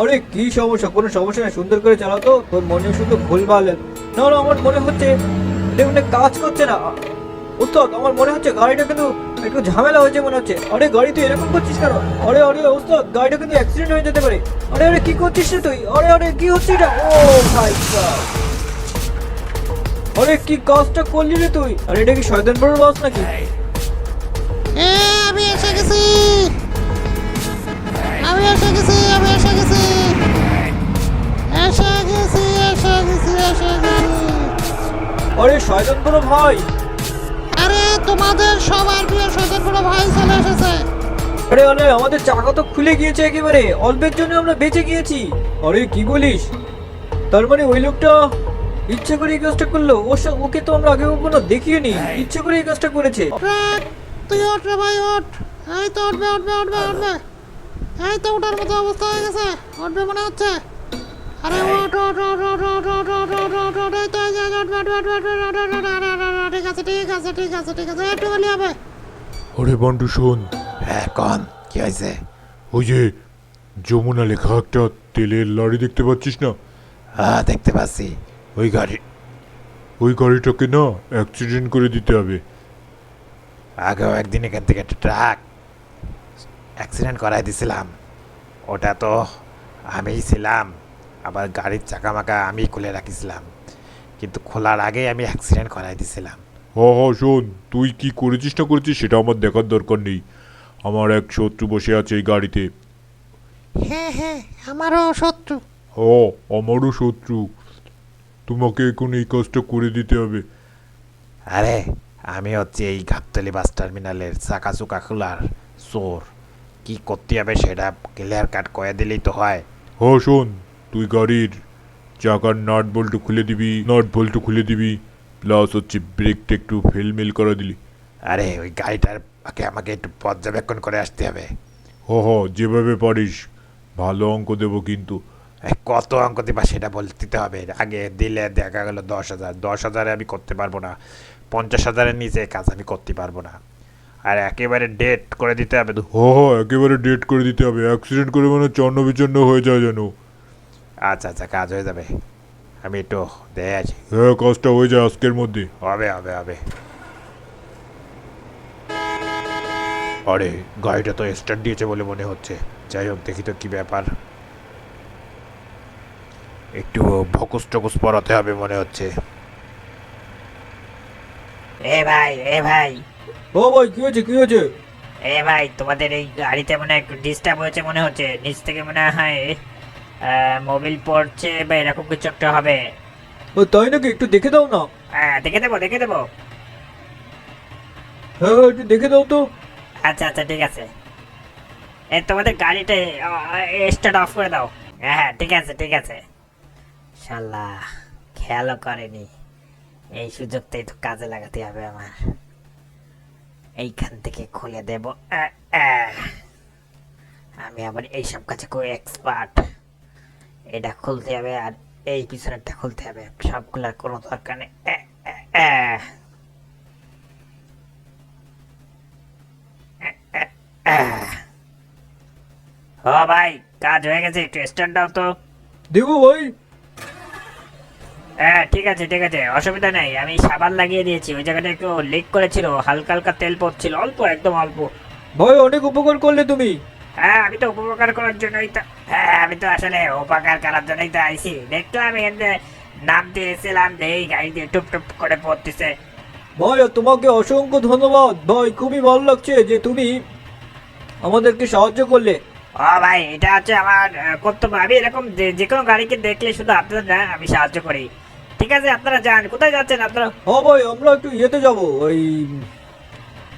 আরে, কি সমস্যা? কোনো সমস্যা নেই, সুন্দর করে চালাও তো। তোর মনে শুধু ভুলভাল না না, আমার মনে হচ্ছে মানে কাজ করছে না। উস্তাদ আমার মনে হচ্ছে গাড়িটা কিন্তু একটু ঝামেলা হয়েছে মনে হচ্ছে। আরে, গাড়ি তুই এরকম করছিস কেন? আরে আরে উস্তাদ গাড়িটা কিন্তু অ্যাক্সিডেন্ট হয়ে যেতে পারে। আরে আরে, কি করছিস রে তুই? আরে আরে, কি হচ্ছে এটা? ও ভাই। আরে, কি কাজটা করলি রে তুই? আরে, এটা কি শয়তান বড় বাস নাকি? এ আমি এসে গেছি। আমি এসে গেছি আমি এসে গেছি। এসে গেছি এসে গেছি এসে গেছি। আরে শয়তান বড় ভাই। আরে তোমাদের সবার প্রিয় সজন বড় ভাই চলে এসেছে। আরে আরে আমাদের চাকা তো খুলে গিয়েছে একেবারে। অল্পের জন্য আমরা বেঁচে গিয়েছি। আরে কি বলিস? তার মানে ওই লোকটা ইচ্ছে করে এই কাজটা করল। ও ওকে তো আমরা আগে কখনো দেখিনি। ইচ্ছে করে এই কাজটা করেছে। তুই ওঠ রে ভাই ওঠ। এই তো উঠবে উঠবে উঠবে উঠবে এই তো ওঠার মতো অবস্থা হয়ে গেছে উঠবে মনে হচ্ছে আরে ওঠ ওঠ ওঠ এই তো ঠিক আছে ঠিক আছে ঠিক আছে ঠিক আছে একটু বলি হবে ওরে বন্টু শোন হ্যাঁ কন কি হয়েছে ওই যে যমুনা লেখা একটা তেলের লরি দেখতে পাচ্ছিস না হ্যাঁ দেখতে পাচ্ছি ওই গাড়ি ওই গাড়িটাকে না অ্যাক্সিডেন্ট করে দিতে হবে আগেও একদিন এখান থেকে একটা ট্রাক অ্যাক্সিডেন্ট করাই দিছিলাম। ওটা তো আমিই ছিলাম। আবার গাড়ির চাকা মাকা আমি খুলে রাখিছিলাম। কিন্তু খোলার আগেই আমি অ্যাক্সিডেন্ট করাই দিছিলাম। হ হ শোন তুই কি করেছিস না করেছিস সেটা আমার দেখার দরকার নেই। আমার এক শত্রু বসে আছে এই গাড়িতে। হ্যাঁ হ্যাঁ আমারও শত্রু। ও আমারও শত্রু। তোমাকে এখন এই কাজটা করে দিতে হবে। আরে আমি হচ্ছে এই গাবতলি বাস টার্মিনালের চাকা চুকা খোলার চোর। কি করতে হবে সেটা ক্লিয়ার কাট করে দিলেই তো হয়। হ শোন তুই গাড়ির চাকার নাট বল্টু খুলে দিবি নাট বল্টু খুলে দিবি প্লাস হচ্ছে ব্রেকটা একটু ফেলমেল করে দিলি। আরে ওই গাড়িটার আগে আমাকে একটু পর্যবেক্ষণ করে আসতে হবে। হ হ যেভাবে পারিস ভালো অঙ্ক দেবো কিন্তু। কত অঙ্ক দিবা সেটা বলে দিতে হবে। আগে দিলে দেখা গেল দশ হাজার দশ হাজারে আমি করতে পারব না। পঞ্চাশ হাজারের নিচে কাজ আমি করতে পারব না। আর একেবারে ডেট করে দিতে হবে। তো। হ হ একেবারে ডেট করে দিতে হবে। অ্যাক্সিডেন্ট করে মানে চন্ন বিচন্ন হয়ে যায় যেন। আচ্ছা আচ্ছা কাজ হয়ে যাবে। আমি একটু দেখে আছি। হ্যাঁ কাজটা হয়ে যায় আজকের মধ্যে। হবে হবে হবে। আরে গাড়িটা তো স্টার্ট দিয়েছে বলে মনে হচ্ছে। যাই হোক দেখি তো কি ব্যাপার। একটু ভকুস টকুস পরাতে হবে মনে হচ্ছে। এ ভাই এ ভাই। ও ভাই কি হয়েছে কি হয়েছে? এ ভাই তোমাদের এই গাড়িতে মনে একটু ডিস্টার্ব হয়েছে মনে হচ্ছে। নিচ থেকে মনে হয় মোবিল পড়ছে বা এরকম কিছু একটা হবে। ও তাই নাকি? একটু দেখে দাও না। হ্যাঁ দেখে দেবো দেখে দেবো। হ্যাঁ হ্যাঁ, একটু দেখে দাও তো। আচ্ছা আচ্ছা ঠিক আছে। এ তোমাদের গাড়িটা স্টার্ট অফ করে দাও। হ্যাঁ হ্যাঁ ঠিক আছে ঠিক আছে। শাল্লাহ খেয়ালও করেনি। এই সুযোগটাই তো কাজে লাগাতে হবে আমার। এইখান থেকে খুলে দেব। আমি আবার এইসব কাছে খুব এক্সপার্ট এটা খুলতে হবে আর এই পিছনেরটা খুলতে হবে। সবগুলোর কোনো দরকার নেই। ও ভাই, কাজ হয়ে গেছে, একটু স্ট্যান্ড তো। দেখো ভাই হ্যাঁ ঠিক আছে ঠিক আছে অসুবিধা নেই। আমি সাবান লাগিয়ে দিয়েছি ওই জায়গাটা একটু লিক করেছিল হালকা হালকা তেল পড়ছিল অল্প একদম অল্প। ভাই অনেক উপকার করলে তুমি। হ্যাঁ আমি তো উপকার করার জন্যই তো হ্যাঁ আমি তো আসলে উপকার করার জন্যই তো আইছি। দেখলাম এখানে নাম দিয়েছিলাম এই গাড়ি দিয়ে টুপ টুপ করে পড়তেছে। ভাই তোমাকে অসংখ্য ধন্যবাদ। ভাই খুবই ভালো লাগছে যে তুমি আমাদেরকে সাহায্য করলে। ও ভাই এটা হচ্ছে আমার কর্তব্য। আমি এরকম যে- কোনো গাড়িকে দেখলে শুধু আপনারা না আমি সাহায্য করি। ঠিক আছে আপনারা যান। কোথায় যাচ্ছেন আপনারা? হ্যাঁ ভাই আমরা একটু ইয়েতে যাব ওই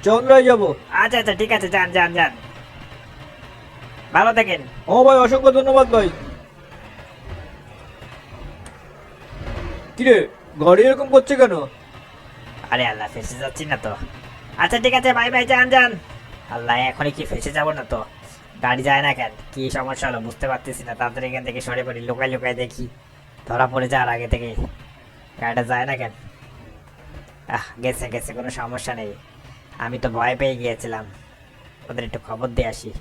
চন্দ্রায় যাব। আচ্ছা আচ্ছা ঠিক আছে যান যান যান। ভালো থাকেন। ও ভাই অসংখ্য ধন্যবাদ ভাই। কিরে গাড়ি এরকম করছে কেন? আরে আল্লাহ ফেসে যাচ্ছি না তো। আচ্ছা ঠিক আছে বাই বাই যান যান। আল্লাহ এখনই কি ফেসে যাব না তো? গাড়ি যায় না কেন? কি সমস্যা হলো? বুঝতে পারতেছি না। তাড়াতাড়ি এখান থেকে সরে পড়ি লুকাই লুকাই দেখি। ধরা পড়ে যাওয়ার আগে থেকে। গাড়িটা যায় না কেন? আহ গেছে গেছে কোনো সমস্যা নেই। আমি তো ভয় পেয়ে গিয়েছিলাম। ওদের একটু খবর দিয়ে আসি।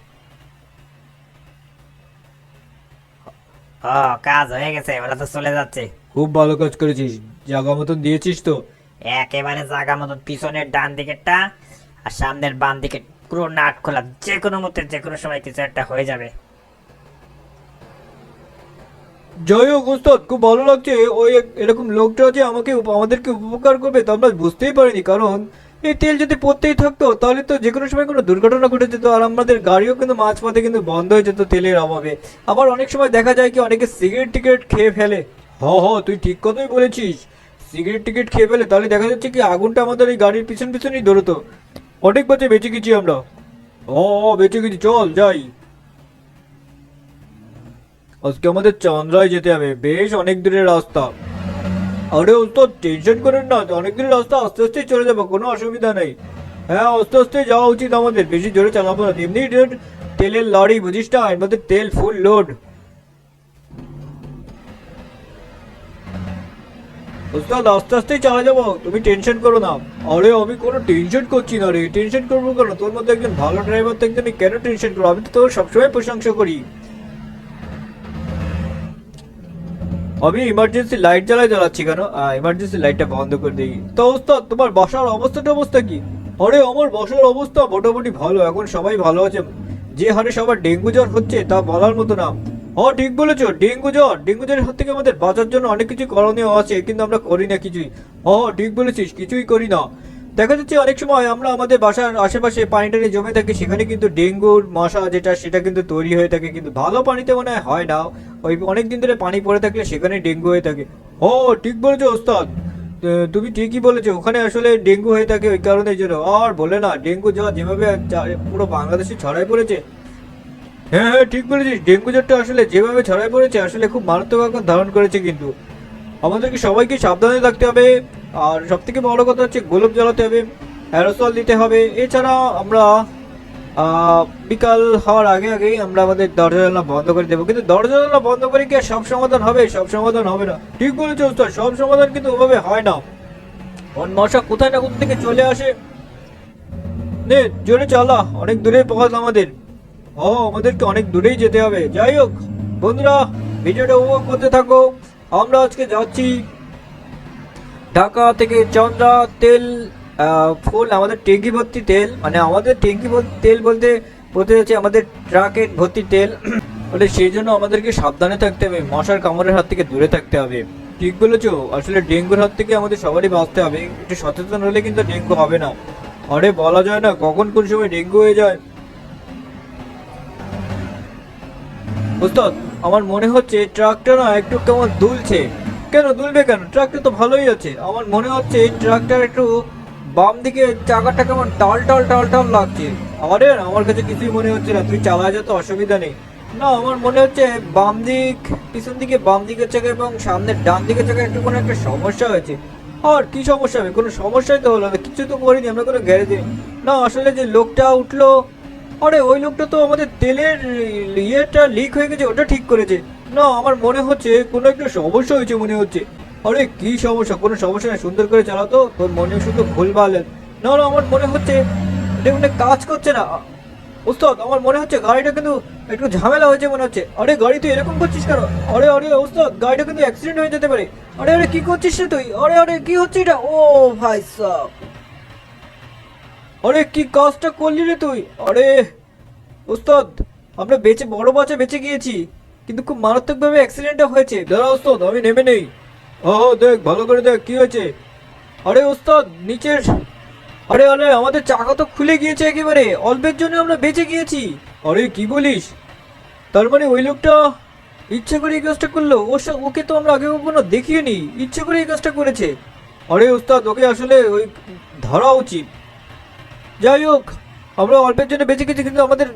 ও কাজ হয়ে গেছে ওরা তো চলে যাচ্ছে। খুব ভালো কাজ করেছিস। জায়গা মতন দিয়েছিস তো। একেবারে জায়গা মতন পিছনের ডান দিকেরটা আর সামনের বাম দিকে পুরো নাট খোলা যে কোনো মতে যে কোনো সময় কিছু একটা হয়ে যাবে। যাই হোক ওস্তাদ, খুব ভালো লাগছে। ওই এরকম লোকটা যে আমাকে আমাদেরকে উপকার করবে তা আমরা বুঝতেই পারিনি। কারণ এই তেল যদি পড়তেই থাকতো, তাহলে তো যে কোনো সময় কোনো দুর্ঘটনা ঘটে যেত আর আমাদের গাড়িও কিন্তু মাঝপথে কিন্তু বন্ধ হয়ে যেত তেলের অভাবে। আবার অনেক সময় দেখা যায় কি অনেকে সিগারেট টিকেট খেয়ে ফেলে। হ হ, তুই ঠিক কথাই বলেছিস। সিগারেট টিকেট খেয়ে ফেলে, তাহলে দেখা যাচ্ছে কি আগুনটা আমাদের এই গাড়ির পিছন পিছনেই দৌড়তো অনেক বাজে বেঁচে গেছি আমরা। ও বেঁচে গেছি, চল, যাই। আজকে আমাদের চন্দ্রায় যেতে হবে। বেশ অনেক দূরের রাস্তা। আরে ও তো টেনশন করেন না। অনেক দূরের রাস্তা আস্তে আস্তে চলে যাব, কোনো অসুবিধা নেই। হ্যাঁ আস্তে আস্তে যাওয়া উচিত আমাদের। বেশি জোরে চালাবো না। এমনি তেলের লরি বুঝিস না? এর মধ্যে তেল ফুল লোড ওস্তাদ, আস্তে আস্তেই চালা যাব। তুমি টেনশন করো না। আরে, আমি কোনো টেনশন করছি না রে। টেনশন করব কেন? তোর মধ্যে একজন ভালো ড্রাইভার থাকতে কেন টেনশন করব? আমি তো তোর সবসময় প্রশংসা করি। আমি ইমার্জেন্সি লাইট জ্বালায় জ্বালাচ্ছি কেন? ইমার্জেন্সি লাইটটা বন্ধ করে দিই। তো ওস্তাদ তোমার বসার অবস্থাটা, অবস্থা কি? আরে, আমার বসার অবস্থা মোটামুটি ভালো, এখন সবাই ভালো আছে। যে হারে সবার ডেঙ্গু জ্বর হচ্ছে, তা বলার মতো না। ও, ঠিক বলেছ, ডেঙ্গু জ্বর। ডেঙ্গু জ্বরের হাত থেকে আমাদের বাঁচার জন্য অনেক কিছু করণীয় আছে, কিন্তু আমরা করি না কিছুই। ও, ঠিক বলেছিস, কিছুই করি না। দেখা যাচ্ছে অনেক সময় আমরা আমাদের বাসার আশেপাশে পানি টানি জমে থাকি, সেখানে কিন্তু ডেঙ্গুর মশা যেটা, সেটা কিন্তু তৈরি হয়ে থাকে, কিন্তু ভালো পানিতে মনে হয় হয় না। ওই অনেক দিন ধরে পানি পড়ে থাকলে সেখানে ডেঙ্গু হয়ে থাকে। ও, ঠিক বলেছ ওস্তাদ। তুমি ঠিকই বলেছ, ওখানে আসলে ডেঙ্গু হয়ে থাকে ওই কারণের জন্য। আর বলে না, ডেঙ্গু জ্বর যেভাবে পুরো বাংলাদেশে ছড়াই পড়েছে। হ্যাঁ হ্যাঁ ঠিক বলেছিস, ডেঙ্গু জ্বরটা আসলে যেভাবে ছড়াই পড়েছে, আসলে খুব মারাত্মক আকার ধারণ করেছে কিন্তু। আমাদেরকে সবাইকে সাবধানে থাকতে হবে। আর সব থেকে বড় কথা হচ্ছে গোলপ জ্বালাতে হবে অ্যারোসল দিতে হবে। এছাড়া আমরা বিকাল হওয়ার আগে আগেই আমরা আমাদের দরজা জানলা বন্ধ করে দেবো। কিন্তু দরজা জানলা বন্ধ করে কি সব সমাধান হবে? সব সমাধান হবে না। ঠিক বলেছ ওস্তাদ সব সমাধান কিন্তু ওভাবে হয় না। কোন মশা কোথায় না কোথা থেকে চলে আসে? নে, জোরে চালা, অনেক দূরে পথ আমাদের। ও, আমাদেরকে অনেক দূরেই যেতে হবে। যাই হোক, বন্ধুরা, ভিডিওটা উপভোগ করতে থাকো। আমরা আজকে যাচ্ছি ঢাকা থেকে চন্দ্রা তেল ফুল, আমাদের ট্যাঙ্কি ভর্তি তেল মানে আমাদের ট্যাঙ্কি তেল বলতে বলতে হচ্ছে আমাদের ট্রাকের ভর্তি তেল। বলে সেই জন্য আমাদেরকে সাবধানে থাকতে হবে, মশার কামড়ের হাত থেকে দূরে থাকতে হবে। ঠিক বলেছ, আসলে ডেঙ্গুর হাত থেকে আমাদের সবারই বাঁচতে হবে, একটু সচেতন হলে কিন্তু ডেঙ্গু হবে না। আরে বলা যায় না, কখন কোন সময় ডেঙ্গু হয়ে যায়। ওস্তাদ, আমার মনে হচ্ছে ট্রাকটা না একটু কেমন দুলছে। কেন দুলবে কেন? ট্রাকটা তো ভালোই আছে। আমার মনে হচ্ছে এই ট্রাকটার একটু বাম দিকে চাকাটা কেমন টাল টাল টাল টাল লাগছে। আরে, আমার কাছে কিছুই মনে হচ্ছে না। তুই চালা যেত অসুবিধা নেই। না, আমার মনে হচ্ছে বাম দিক, পিছন দিকে বাম দিকের চাকা এবং সামনের ডান দিকের চাকা একটু কোনো একটা সমস্যা হয়েছে। আর কি সমস্যা হবে? কোনো সমস্যাই তো হলো না। কিছু তো করিনি, আমরা কোনো গ্যারেজে না, আসলে যে লোকটা উঠল, আরে, ওই লোকটা তো আমাদের তেলের ইয়েটা লিক হয়ে গেছে, ওটা ঠিক করেছে। না, আমার মনে হচ্ছে কোনো একটা সমস্যা হয়েছে মনে হচ্ছে। আরে, কি সমস্যা? কোনো সমস্যা না সুন্দর করে চালাতো তোর মনে শুধু ভুল ভুলভাল না না, আমার মনে হচ্ছে এটা কাজ করছে না। ওস্তাদ, আমার মনে হচ্ছে গাড়িটা কিন্তু একটু ঝামেলা হয়েছে মনে হচ্ছে। আরে, গাড়ি তুই এরকম করছিস কেন? আরে আরে, ওস্তাদ, গাড়িটা কিন্তু অ্যাক্সিডেন্ট হয়ে যেতে পারে। আরে আরে, কি করছিস রে তুই? আরে আরে, কি হচ্ছে এটা? ও ভাই সাহ আরে, কি কাজটা করলি রে তুই? আরে, ওস্তাদ, আমরা বেঁচে, বড় বাচ্চা বেঁচে গিয়েছি। কিন্তু খুব মারাত্মকভাবে অ্যাক্সিডেন্টটা হয়েছে। দাঁড়া ওস্তাদ, আমি নেমে নেই। ও দেখ, ভালো করে দেখ, কি হয়েছে? আরে ওস্তাদ, নিচের আরে আরে, আমাদের চাকা তো খুলে গিয়েছে একেবারে। অল্পের জন্য আমরা বেঁচে গিয়েছি। আরে, কি বলিস? তার মানে ওই লোকটা ইচ্ছে করে এই কাজটা করল? ওর ওকে তো আমরা আগে কখনো দেখিনি। ইচ্ছে করে এই কাজটা করেছে। আরে ওস্তাদ, ওকে আসলে ওই ধরা উচিত। যাই হোক, আমরা অল্পের জন্য বেঁচে গেছি, কিন্তু আমাদের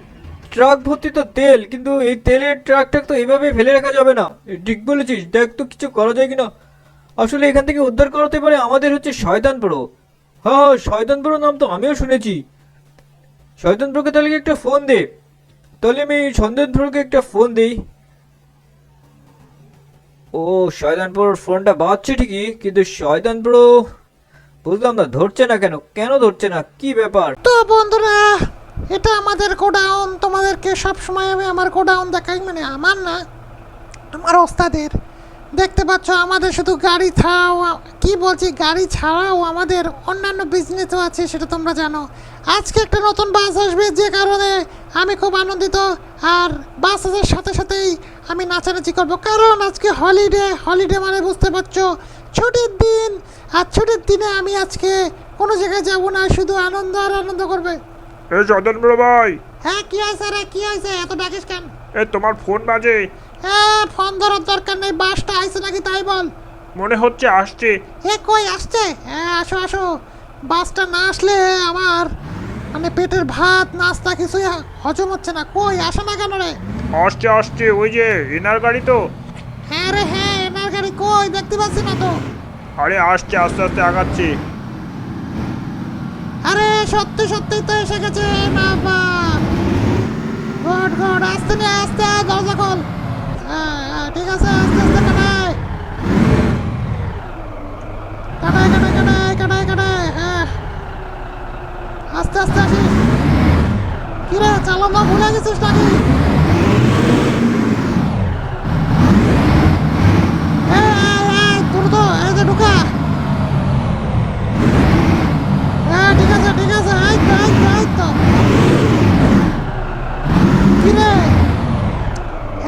ট্রাক ভর্তি তো তেল, কিন্তু এই তেলের ট্রাকটা তো এইভাবে ফেলে রাখা যাবে না। ঠিক বলেছিস, দেখ তো কিছু করা যায় কিনা। আসলে এখান থেকে উদ্ধার করাতে পারে আমাদের হচ্ছে শয়তান প্রো হ্যাঁ হ্যাঁ শয়তান প্রো নাম তো আমিও শুনেছি। শয়তান প্রোকে তাহলে একটা ফোন দে? তাহলে আমি সন্দেন প্রোকে একটা ফোন দিই। ও, শয়তান প্রোর ফোনটা বাজছে ঠিকই, কিন্তু শয়তান প্রো বুঝলাম না, ধরছে না কেন? কেন ধরছে না? কি ব্যাপার? তো বন্ধুরা এটা আমাদের গোডাউন, তোমাদেরকে সব সময় আমি আমার গোডাউন দেখাই মানে আমার না, আমার ওস্তাদের। দেখতে পাচ্ছ, আমাদের শুধু গাড়ি ছাড়াও, কি বলছি, গাড়ি ছাড়াও আমাদের অন্যান্য বিজনেসও আছে, সেটা তোমরা জানো। আজকে একটা নতুন বাস আসবে, যে কারণে আমি খুব আনন্দিত, আর বাস আসার সাথে সাথেই আমি নাচানাচি করব। কারণ আজকে হলিডে হলিডে মানে বুঝতে পারছ, ছুটির দিন, আর ছুটির দিনে আমি আজকে কোনো জায়গায় যাব না, শুধু আনন্দ আর আনন্দ করবে। এ বড় ভাই। হ্যাঁ কি হয়েছে রে? কি হয়েছে? এত ডাকিস কেন? এ তোমার ফোন বাজে। হ্যাঁ ফোন ধরার দরকার নেই। বাসটা আইছে নাকি তাই বল। মনে হচ্ছে আসছে। এ কই আসছে? হ্যাঁ আসো আসো। বাসটা না আসলে আমার মানে পেটের ভাত নাস্তা কিছুই হজম হচ্ছে না। কই আসে না কেন রে? আসছে আসছে। ওই যে এনার গাড়ি তো। হ্যাঁ রে হ্যাঁ এনার গাড়ি কই? দেখতে পাচ্ছি না তো। আরে আসছে আস্তে আস্তে আগাচ্ছে। আরে, সত্যি সত্যি তো এসে গেছে না বা গুড গুড আস্তে নিয়ে আস্তে, দরজা খোল। ঠিক আছে, আস্তে আস্তে, কাটাই। কাটাই কাটাই কাটাই কাটাই কাটাই আস্তে আস্তে, আসিস। কিরে চালানো ভুলে গেছিস নাকি এই, এই, এই, দ্রুত, এই যে ঢুকা হ্যাঁ ঠিক আছে ঠিক আছে এই তো এই তো এই তো কিরে?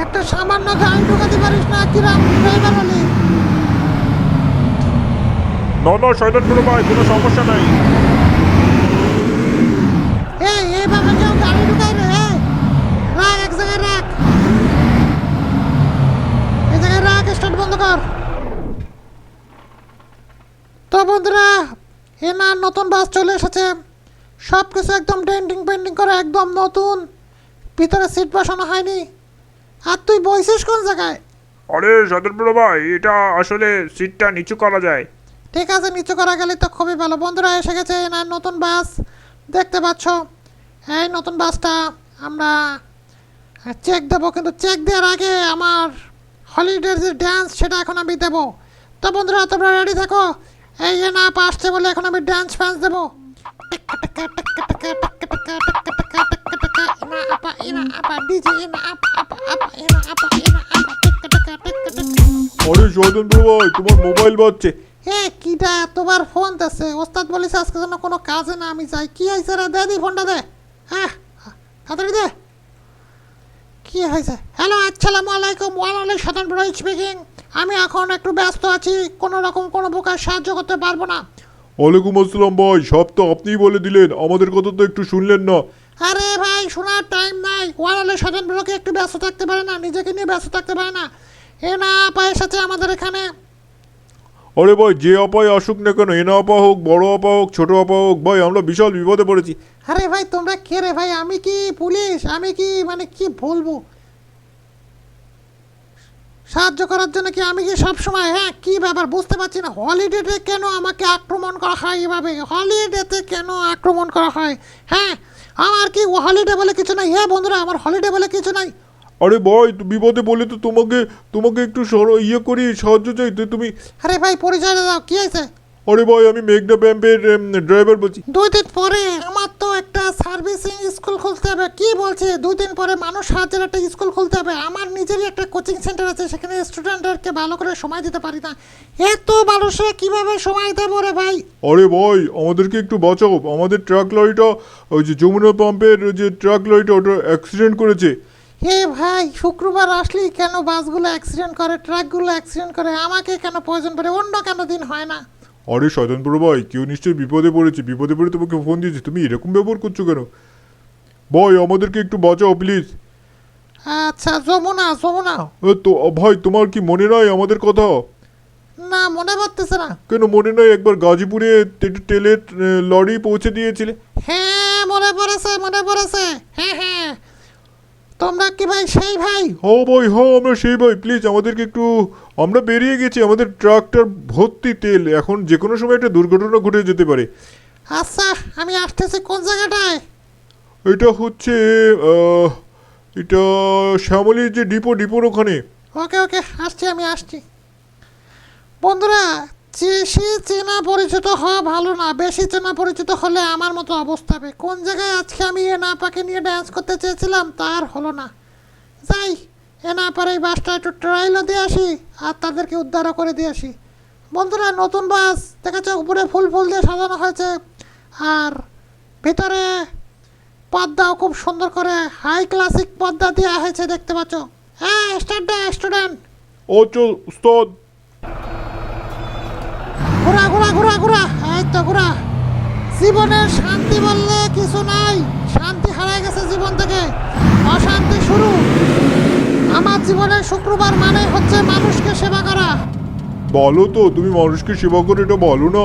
একটা সামান্য গাড়ি ঢুকাতে পারিস না কিরাম ড্রাইভার হলি না না সদন বড় ভাই কোনো সমস্যা নাই। এই এইভাবে কেউ গাড়ি ঢুকাই রে এই, রাখ এক জায়গায় রাখ। এই জায়গায় রাখ স্টার্ট বন্ধ কর। তো বন্ধুরা এ না নতুন বাস চলে এসেছে। সব কিছু একদম ডেন্টিং পেন্টিং করে একদম নতুন। ভিতরে সিট বসানো হয়নি। আর তুই বইছিস কোন জায়গায়? আরে বড় ভাই এটা আসলে সিটটা নিচু করা যায়। ঠিক আছে নিচু করা গেলে তো খুবই ভালো। বন্ধুরা এসে গেছে না নতুন বাস। দেখতে পাচ্ছ এই নতুন বাসটা আমরা চেক দেবো কিন্তু চেক দেওয়ার আগে আমার হলিডের যে ড্যান্স সেটা এখন আমি দেবো। তো বন্ধুরা তোমরা রেডি থাকো? এই যে না আসছে বলে এখন আমি ড্যান্স ফ্যান্স দেবো আরে বড় ভাই তোমার মোবাইল বাজছে হে কিটা তোমার ফোন দিচ্ছে ওস্তাদ বলিস আজকে যেন কোনো কাজে না আমি যাই কি হয়েছে রে দে দি ফোনটা দে হ্যাঁ তাড়াতাড়ি দে কি হয়েছে হ্যালো আসসালামু আলাইকুম ওয়ান আলাই সাধারণ বড় স্পিকিং আমি এখন একটু ব্যস্ত আছি কোনো রকম কোনো প্রকার সাহায্য করতে পারব না। ওয়ালাইকুম আসসালাম ভাই সব তো আপনিই বলে দিলেন আমাদের কথা তো একটু শুনলেন না। আরে ভাই শোনার টাইম নাই। আলাই সাধারণ বড়কে একটু ব্যস্ত থাকতে পারে না? নিজেকে নিয়ে ব্যস্ত থাকতে পারে না? এ না আপা এসেছে আমাদের এখানে। আরে ভাই যে আপাই আসুক না কেন এনা আপা হোক বড় আপা হোক ছোট আপা হোক ভাই আমরা বিশাল বিপদে পড়েছি। আরে ভাই তোমরা কে রে ভাই? আমি কি পুলিশ? আমি কি মানে কি বলব? সাহায্য করার জন্য কি আমি কি সব সময় হ্যাঁ কি ব্যাপার বুঝতে পারছি না। হলিডেতে কেন আমাকে আক্রমণ করা হয় এভাবে? হলিডেতে কেন আক্রমণ করা হয়? হ্যাঁ আমার কি হলিডে বলে কিছু নাই? হ্যাঁ বন্ধুরা আমার হলিডে বলে কিছু নাই। আরে ভাই বিপদে বলে তো তোমাকে তোমাকে একটু সর- ইয়ে করি সাহায্য চাই তো তুমি। আরে ভাই পরিচয় দাও কি হয়েছে? আরে ভাই আমি মেঘনা ব্যাম্পের ড্রাইভার বলছি। দুই দিন পরে আমার একটা সার্ভিসিং স্কুল খুলতে হবে। কি বলছে? দুই দিন পরে মানুষ সাহায্যের একটা স্কুল খুলতে হবে। আমার নিজেরই একটা কোচিং সেন্টার আছে সেখানে স্টুডেন্টদেরকে ভালো করে সময় দিতে পারি না। এত মানুষে কীভাবে সময় দেবো রে ভাই? আরে ভাই আমাদেরকে একটু বাঁচাও। আমাদের ট্রাক লরিটা ওই যে যমুনা পাম্পের যে ট্রাক লরিটা ওটা অ্যাক্সিডেন্ট করেছে। হে ভাই শুক্রবার আসলেই কেন বাসগুলো অ্যাক্সিডেন্ট করে ট্রাকগুলো অ্যাক্সিডেন্ট করে? আমাকে কেন প্রয়োজন পড়ে? অন্য কেন দিন হয় না? আরে শয়তানপুর ভাই কেউ নিশ্চয়ই বিপদে পড়েছে বিপদে পড়ে তোমাকে ফোন দিয়েছে তুমি এরকম ব্যবহার করছ কেন? ভাই আমাদেরকে একটু বাঁচাও প্লিজ আচ্ছা যমুনা যমুনা তো ভাই তোমার কি মনে নাই আমাদের কথা? না মনে পড়তেছে না। কেন মনে নাই একবার গাজীপুরে একটু তেলের লরি পৌঁছে দিয়েছিলে? হ্যাঁ মনে পড়েছে মনে পড়েছে। হ্যাঁ হ্যাঁ। তোমরা কি ভাই সেই ভাই? হ ভাই হ আমরা সেই ভাই। প্লিজ আমাদেরকে একটু আমরা বেরিয়ে গেছি আমাদের ট্রাকটার ভর্তি তেল। এখন যে কোনো সময় একটা দুর্ঘটনা ঘটে যেতে পারে। আচ্ছা আমি আসতেছি কোন জায়গাটায়? এটা হচ্ছে এটা শ্যামলির যে ডিপো ডিপোর ওখানে। ওকে ওকে আসছি আমি আসছি। বন্ধুরা বেশি চেনা পরিচিত হওয়া ভালো না, বেশি চেনা পরিচিত হলে আমার মতো অবস্থা হবে। কোন জায়গায় আজকে আমি এ না পাকে নিয়ে ডান্স করতে চেয়েছিলাম, তার হলো না। যাই, এ না পারে এই বাসটা একটু ট্রাইলও দিয়ে আসি, আর তাদেরকে উদ্ধারও করে দিয়ে আসি। বন্ধুরা, নতুন বাস, দেখেছ, উপরে ফুল ফুল দিয়ে সাজানো হয়েছে। আর ভিতরে পর্দাও খুব সুন্দর করে হাই ক্লাসিক পর্দা দেওয়া হয়েছে, দেখতে পাচ্ছ। হ্যাঁ স্টুডেন্ট ও চল উস্তাদ। ঘোরা ঘোরা ঘোরা। এই তো ঘোরা। জীবনের শান্তি বললে কিছু নাই। শান্তি হারায় গেছে জীবন থেকে। অশান্তি শুরু। আমার জীবনের শুক্রবার মানে হচ্ছে মানুষকে সেবা করা। বলো তো তুমি মানুষকে সেবা করে এটা বলো না।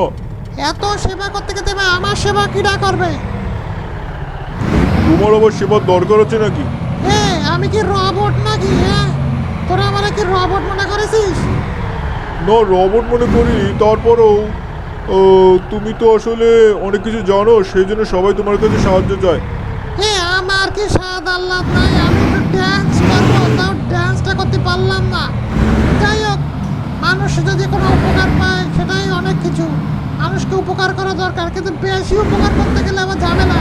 এত সেবা করতে গেতে আমার সেবা কিরা করবে? তোমার আবার সেবার দরকার আছে নাকি? এ আমি কি রবট নাকি হ্যাঁ? তোরা আমার কি রবট মনে করেছিস? না রবট মনে করি তারপরেও তুমি তো আসলে অনেক কিছু জানো সেই জন্য সবাই তোমার কাছে সাহায্য চায়। এ আমার কি স্বাদ আল্লাহ নাই? আমি একটু ড্যান্স করব তাও ড্যান্সটা করতে পারলাম না। যাই হোক মানুষ যদি কোনো উপকার পায় সেটাই অনেক কিছু। মানুষকে উপকার করা দরকার কিন্তু বেশি উপকার করতে গেলে আবার ঝামেলা।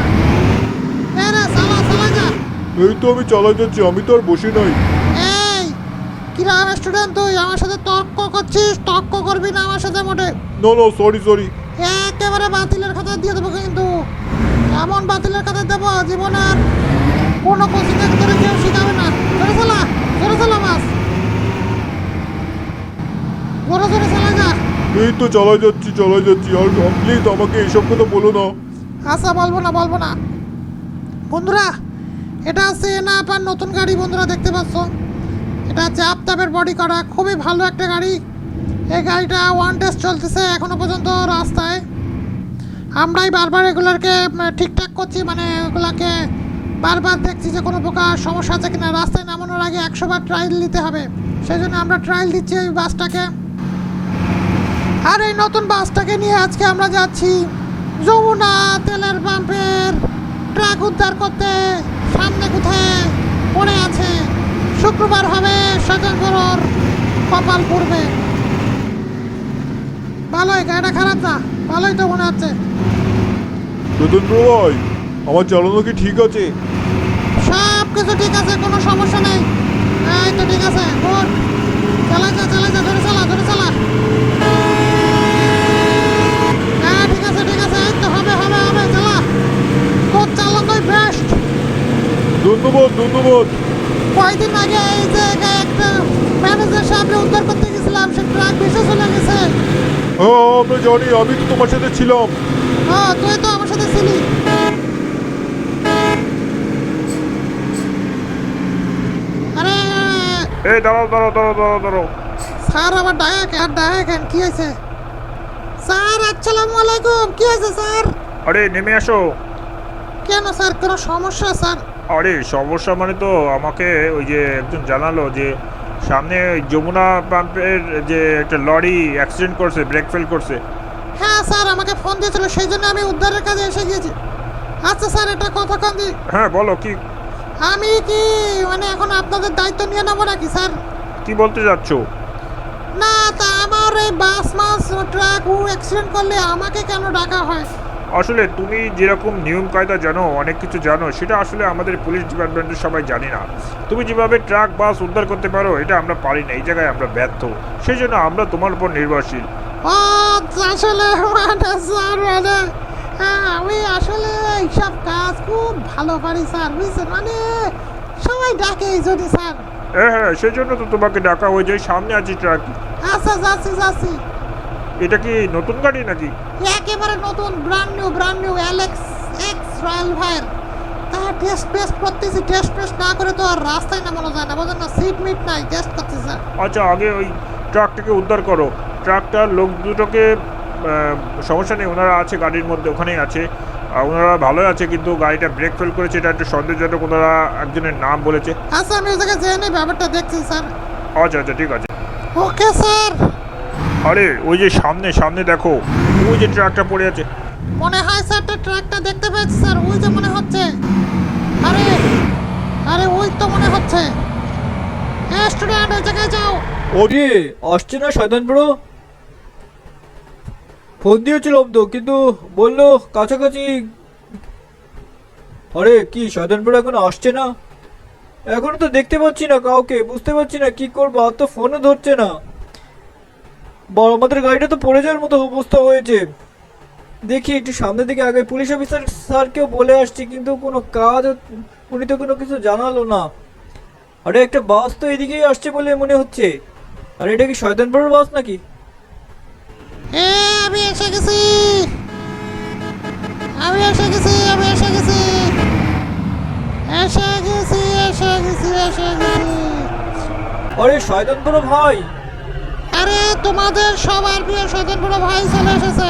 এ রে চালা চালা যা। এই তো আমি চালাই যাচ্ছি আমি তো আর বসে নাই। কিরাম স্টুডেন্ট তুই আমার সাথে তর্ক করছিস? তর্ক করবি না আমার সাথে মোটে? না না সরি সরি একেবারে বাতিলের খাতা দিয়ে দেবো কিন্তু। এমন বাতিলের খাতা দেবো জীবনের কোনো কোচিং তোরে কেউ শিখাবে না। জোরে চালা জোরে চালা মাস জোরে জোরে চালা যা। এই তো চালাই যাচ্ছি চালাই যাচ্ছি। আর প্লিজ আমাকে এইসব কথা বলো না। আচ্ছা বলব না বলব না। বন্ধুরা এটা হচ্ছে না আপনার নতুন গাড়ি বন্ধুরা দেখতে পাচ্ছ। এটা হচ্ছে আপতাপের বডি করা, খুবই ভালো একটা গাড়ি। এই গাড়িটা ওয়ান টেস্ট চলতেছে এখনও পর্যন্ত রাস্তায়। আমরাই বারবার এগুলোকে ঠিকঠাক করছি মানে এগুলাকে বারবার দেখছি যে কোনো প্রকার সমস্যা আছে কিনা। রাস্তায় নামানোর আগে একশো বার ট্রায়াল নিতে হবে। সেই জন্য আমরা ট্রায়াল দিচ্ছি ওই বাসটাকে। আর এই নতুন বাসটাকে নিয়ে আজকে আমরা যাচ্ছি যমুনা তেলের পাম্পের, ট্রাক উদ্ধার করতে। সামনে কোথায় পড়ে আছে? শুক্রবার হবে সজন বড়োর কপাল পড়বে। ভালোই গাড়িটা খারাপ না? ভালোই তো মনে হচ্ছে। স্বতন্ত্র ভাই আমার চালানো কি ঠিক আছে? সব কিছু ঠিক আছে কোনো সমস্যা নেই। এই তো ঠিক আছে গুড চালা যা চালা যা ধরে চালা ধরে চালা। হ্যাঁ ঠিক আছে ঠিক আছে এই তো হবে হবে হবে চালা। তোর চালানোই বেস্ট ধন্যবাদ ধন্যবাদ। কয়দিন আগে এই যে একটা ম্যানেজার সাহেবরে উদ্ধার করতে গেছিলাম সে ট্রাক ভেসে চলে গেছে। হ্যাঁ আমরা জানি আমি তো তোমার সাথে ছিলাম। হ্যাঁ তুই তো আমার সাথে ছিলি। আরে এই দাঁড়াও দাঁড়াও দাঁড়াও দাঁড়াও দাঁড়াও। স্যার আবার ডায়া কেন ডায়া কেন? কি হয়েছে? স্যার আসসালামু আলাইকুম। কি হয়েছে স্যার? আরে নেমে আসো। কেন স্যার? কোনো সমস্যা স্যার? আরে সমস্যা মানে তো আমাকে ওই যে একজন জানালো যে সামনে যমুনা পাম্পের যে একটা লরি অ্যাক্সিডেন্ট করছে ব্রেক ফেল করছে। হ্যাঁ স্যার আমাকে ফোন দিয়েছিল সেই জন্য আমি উদ্ধারের কাজে এসে গিয়েছি। আচ্ছা স্যার এটা কতক্ষণ দি। হ্যাঁ বলো কি? আমি কি মানে এখন আপনাদের দায়িত্ব নিয়ে নেব নাকি স্যার? কি বলতে যাচ্ছো না তা আমার এই বাস মাস ট্রাক ও অ্যাক্সিডেন্ট করলে আমাকে কেন ডাকা হয়? আসলে তুমি যেরকম নিয়ম কায়দা জানো অনেক কিছু জানো সেটা আসলে আমাদের পুলিশ ডিপার্টমেন্টের সবাই জানি না। তুমি যেভাবে ট্রাক বাস উদ্ধার করতে পারো এটা আমরা পারি না এই জায়গায় আমরা ব্যর্থ। সেই জন্য আমরা তোমার উপর নির্ভরশীল। আসলে মানে আমি আসলে এইসব কাজ খুব ভালো পারি স্যার বুঝছেন? মানে সবাই ডাকে এই জন্য স্যার। হ্যাঁ হ্যাঁ সেই জন্য তো তোমাকে ডাকা হয়ে যায় সামনে আছে ট্রাক। আচ্ছা যাচ্ছি যাচ্ছি। এটা কি নতুন গাড়ি নাকি? একেবারে নতুন brand new brand new Alex X Royal Fire তা টেস্ট টেস্ট করতেছি টেস্ট টেস্ট না করে তো আর রাস্তায় নামানো যায় না। বোঝেন না সিট মিট নাই টেস্ট করতেছি স্যার। আচ্ছা আগে ওই ট্রাকটাকে উদ্ধার করো। ট্রাকটার লোক দুটোকে সমস্যা নেই ওনারা আছে গাড়ির মধ্যে ওখানেই আছে। ওনারা ভালোই আছে কিন্তু গাড়িটা ব্রেক ফেল করেছে এটা একটু সন্দেহজনক ওনারা একজনের নাম বলেছে। আচ্ছা আমি ওই জায়গায় যেয়ে নিই ব্যাপারটা দেখছি স্যার। আচ্ছা আচ্ছা ঠিক আছে। Okay sir. আরে ওই যে সামনে সামনে দেখো। ওই যে ট্রাকটা পড়ে আছে। মনে হয় স্যার একটা ট্রাকটা দেখতে পাচ্ছি স্যার ওই যে মনে হচ্ছে। আরে আরে ওই তো মনে হচ্ছে। হ্যাঁ স্টুডেন্ট ওই জায়গায় যাও। ওরে আসছে না শয়তান বড় ফোন দিয়েছিলাম তো কিন্তু বলল কাছাকাছি। আরে কি শয়তান বড় এখন আসছে না? এখনও তো দেখতে পাচ্ছি না কাউকে বুঝতে পারছি না কি করব আর তো ফোনও ধরছে না। বড় আমাদের গাড়িটা তো পড়ে যাওয়ার মতো অবস্থা হয়েছে। দেখি একটু সামনের দিকে আগে পুলিশ অফিসার স্যারকেও বলে আসছি কিন্তু কোনো কাজ উনি তো কোনো কিছু জানালো না। আরে একটা বাস তো এদিকেই আসছে বলে মনে হচ্ছে। আর এটা কি শয়তানপুরের বাস নাকি? আমি এসে গেছি। আমি এসে গেছি আমি এসে গেছি। এসে গেছি এসে গেছি এসে গেছি। আরে শয়তানপুর ভাই! আরে তোমাদের সবার প্রিয় স্বতন্ত্র ভাই চলে এসেছে।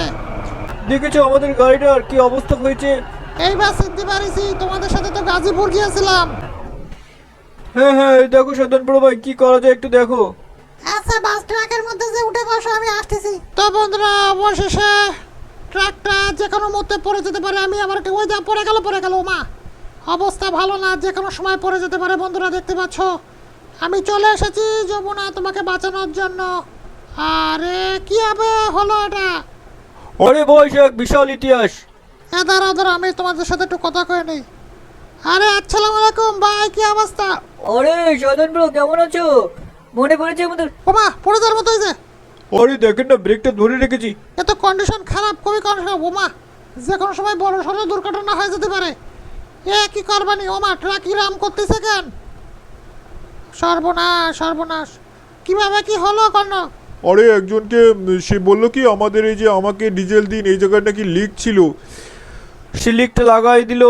দেখেছ আমাদের গাড়িটার কি অবস্থা হয়েছে? এইবার চিনতে পারিছি তোমাদের সাথে তো গাজীপুর গিয়েছিলাম। হ্যাঁ হ্যাঁ এই দেখো শয়তানপুর ভাই কি করা যায় একটু দেখো। আচ্ছা বাস ট্রাকের মধ্যে যে উঠে বসো আমি আসতেছি। তো বন্ধুরা অবশেষে ট্রাকটা যে কোনো মুহূর্তে পড়ে যেতে পারে আমি আমার ওই যা পড়ে গেল পড়ে গেল মা অবস্থা ভালো না যে কোনো সময় পড়ে যেতে পারে বন্ধুরা দেখতে পাচ্ছ। আমি চলে এসেছি যমুনা তোমাকে বাঁচানোর জন্য। আরে কি হবে হলো এটা? আরে বয়স এক বিশাল ইতিহাস। হ্যাঁ দাঁড়াও দাঁড়াও আমি তোমাদের সাথে একটু কথা কয়ে নিই। আরে আসসালামু আলাইকুম ভাই কি অবস্থা? আরে শয়তানপুর কেমন আছো? মনে পড়েছে আমাদের? ওমা পড়ে যাওয়ার মতো হয়েছে। আরে দেখেন না ব্রেকটা ধরে রেখেছি। এত কন্ডিশন খারাপ খুবই কন্ডিশন ওমা যে কোনো সময় বড় সড়ো দুর্ঘটনা হয়ে যেতে পারে। এ কি করবানি? ওমা ট্রাকি রাম করতেছে কেন? সর্বনাশ সর্বনাশ। কীভাবে কি হলো কর্ণ? আরে একজনকে সে বলল কি আমাদের এই যে আমাকে ডিজেল দিন এই জায়গায় নাকি লিক ছিল। সে লিকটা লাগাই দিল।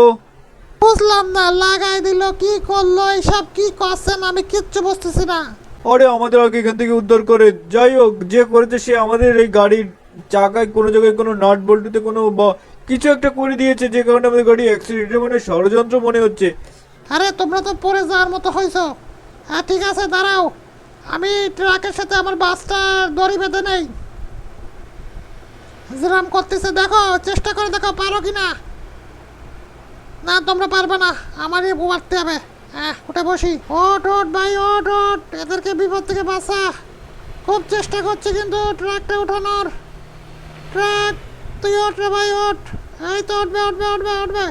বুঝলাম না লাগাই দিল কি করল এইসব কি করছেন আমি কিচ্ছু বুঝতেছি না। আরে আমাদের আগে এখান থেকে উদ্ধার করে যাই হোক যে করেছে সে আমাদের এই গাড়ির চাকায় কোনো জায়গায় কোনো নাট বল্টুতে কোনো বা- কিছু একটা করে দিয়েছে যে কারণে আমাদের গাড়ি অ্যাক্সিডেন্ট মানে ষড়যন্ত্র মনে হচ্ছে। আরে তোমরা তো পরে যাওয়ার মতো হয়েছো হ্যাঁ ঠিক আছে দাঁড়াও। আমি ট্রাকের সাথে আমার বাসটা দড়ি বেঁধে নেই। যেরাম করতেছে, দেখো, চেষ্টা করে দেখো, পারো কি না না তোমরা পারবে না, আমারই মারতে হবে। হ্যাঁ উঠে বসি। ওট ওট ভাই ওট ওট এদেরকে বিপদ থেকে বাঁচা। খুব চেষ্টা করছি কিন্তু ট্রাকটা উঠানোর। ট্রাক, তুই ওঠ রে ভাই, ওঠ। এই তো উঠবে উঠবে উঠবে উঠবে।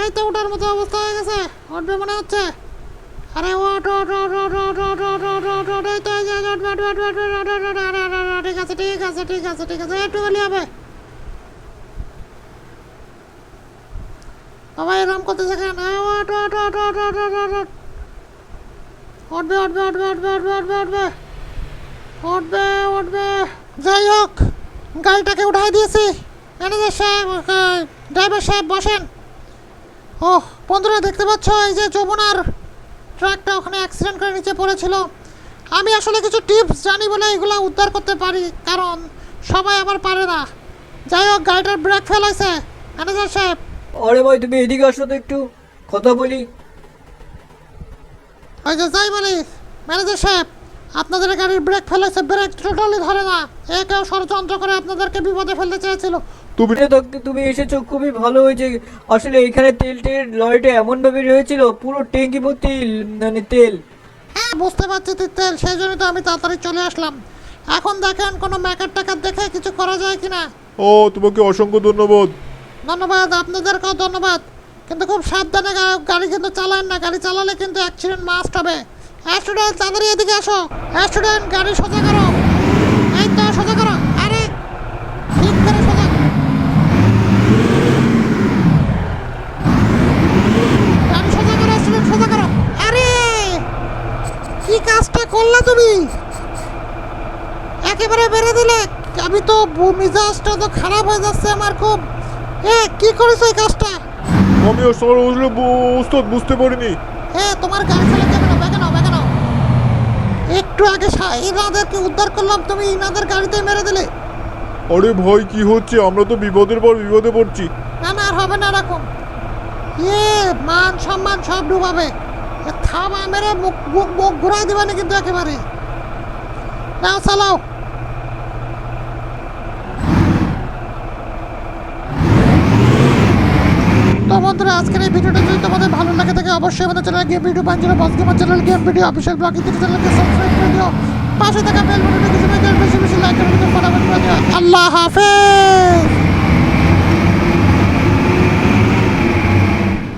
এই তো ওঠার মতো অবস্থা হয়ে গেছে, উঠবে মনে হচ্ছে? আরে ওট ওট ওট ওট ওট ওট ওট ওট ওট ওট আরে, ঠিক আছে ঠিক আছে ঠিক আছে ঠিক আছে একটু গেলে হবে বাবা এরম এই ওট ওট ওট ওট ওট ওট ওট ওট উঠবে উঠবে উঠবে উঠবে উঠবে উঠবে উঠবে উঠবে উঠবে যাই হোক গাড়িটাকে উঠাই দিয়েছি ম্যানেজার সাহেব ড্রাইভার সাহেব বসেন ও বন্ধুরা দেখতে পাচ্ছ এই যে যমুনার ট্রাকটা ওখানে অ্যাক্সিডেন্ট করে নিচে পড়েছিল। আমি আসলে কিছু টিপস জানি বলে এগুলো উদ্ধার করতে পারি কারণ সবাই আবার পারে না। যাই হোক গাড়িটার ব্রেক ফেল হয়েছে। ম্যানেজার সাহেব। আরে ভাই তুমি এদিকে আসো তো একটু কথা বলি। ওই যে যাই বলি ম্যানেজার সাহেব আপনাদের গাড়ির ব্রেক ফেল হয়েছে ব্রেক টোটালি ধরে না। এ কেউ ষড়যন্ত্র করে আপনাদেরকে বিপদে ফেলতে চেয়েছিল। তুমি তুমি তো তুমি এসেছ খুবই ভালো হয়েছে। আসলে এখানে তেল টেল লরিটা এমন ভাবে রয়েছিল পুরো ট্যাঙ্কি ভর্তি মানে তেল। হ্যাঁ বুঝতে পারছি তিত্তেল সেই জন্য তো আমি তাড়াতাড়ি চলে আসলাম। এখন দেখেন কোনো ম্যাকার টাকার দেখে কিছু করা যায় কিনা? ও তোমাকে অসংখ্য ধন্যবাদ। ধন্যবাদ আপনাদেরকেও ধন্যবাদ। কিন্তু খুব সাবধানে গা- গাড়ি কিন্তু চালান না। গাড়ি চালালে কিন্তু অ্যাক্সিডেন্ট মাস্ট হবে। স্টুডেন্ট তাড়াতাড়ি এদিকে আসো। স্টুডেন্ট গাড়ি সোজা করো এই তো সোজা করো আরে ঠিক করে সোজা গাড়ি সোজা করো স্টুডেন্ট সোজা করো আরে কি কাজটা করলা তুমি? একেবারে বেড়ে দিলে। আমি তো মেজাজটা তো খারাপ হয়ে যাচ্ছে আমার খুব। এ কি করেছ এই কাজটা? আমি আসলে বুঝলে ওস্তাদ বুঝতে পারিনি। এ তোমার গাড়ি চালা যাবে না ব্যাগে নাও ব্যাগে নাও একটু আগে এনাদেরকে উদ্ধার করলাম তুমি ইনাদের গাড়িতে মেরে দিলে। আরে ভাই কি হচ্ছে? আমরা তো বিপদের পর বিপদে পড়ছি। না না আর হবে না এরকম। এ মান সম্মান সব ডুবাবে। থাবা মেরে মুখ মুখ মুখ ঘুরাই দিবানি কিন্তু একেবারে? নাও, চালাও। তো বন্ধুরা, আজকের এই ভিডিওটা যদি তোমাদের ভালো লাগে থাকে অবশ্যই আমাদের চ্যানেল গেম ভিডিও পাঞ্জাবে boss gamer channel game video, official blog ইত্যাদি চ্যানেলকে সাবস্ক্রাইব করে দিও। পাশে থাকা বেল বাটনটা কিছু বেশি বেশি লাইক করে দিও ফটাফট করে দিও। আল্লাহ হাফেজ!